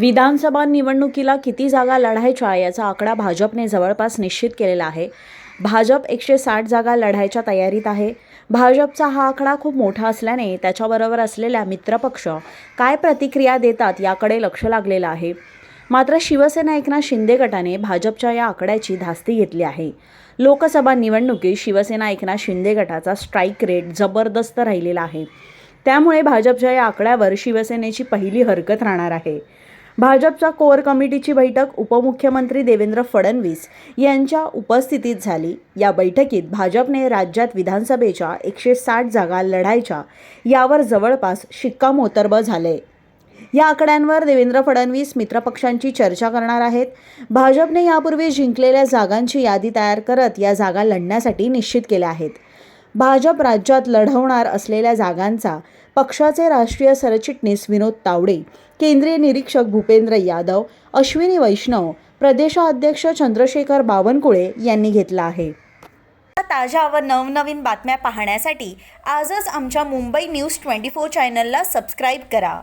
विधानसभा निवडणुकीला किती जागा लढायच्या याचा आकडा भाजपने जवळपास निश्चित केलेला आहे. भाजप एकशे साठ जागा लढायच्या तयारीत आहे. भाजपचा हा आकडा खूप मोठा असल्याने त्याच्याबरोबर असलेल्या मित्रपक्ष काय प्रतिक्रिया देतात याकडे लक्ष लागलेलं आहे. मात्र शिवसेना एकनाथ शिंदे गटाने भाजपच्या या आकड्याची धास्ती घेतली आहे. लोकसभा निवडणुकीत शिवसेना एकनाथ शिंदे गटाचा स्ट्राईक रेट जबरदस्त राहिलेला आहे. त्यामुळे भाजपच्या या आकड्यावर शिवसेनेची पहिली हरकत राहणार आहे. भाजपच्या कोअर कमिटीची बैठक उपमुख्यमंत्री देवेंद्र फडणवीस यांच्या उपस्थितीत झाली. या बैठकीत भाजपने राज्यात विधानसभेच्या एकशे साठ जागा लढायच्या यावर जवळपास शिक्कामोर्तब झाले. या आकड्यांवर देवेंद्र फडणवीस मित्रपक्षांची चर्चा करणार आहेत. भाजपने यापूर्वी जिंकलेल्या जागांची यादी तयार करत या जागा लढण्यासाठी निश्चित केल्या आहेत. भाजप राज्यात लढवणार असलेल्या जागांचा पक्षाचे राष्ट्रीय सरचिटणीस विनोद तावडे केंद्रीय निरीक्षक भूपेंद्र यादव अश्विनी वैष्णव प्रदेशाध्यक्ष चंद्रशेखर बावनकुळे यांनी घेतला आहे. ताज्या व नवनवीन बातम्या पाहण्यासाठी आजच आमच्या मुंबई न्यूज ट्वेंटी फोर चॅनलला सबस्क्राईब करा.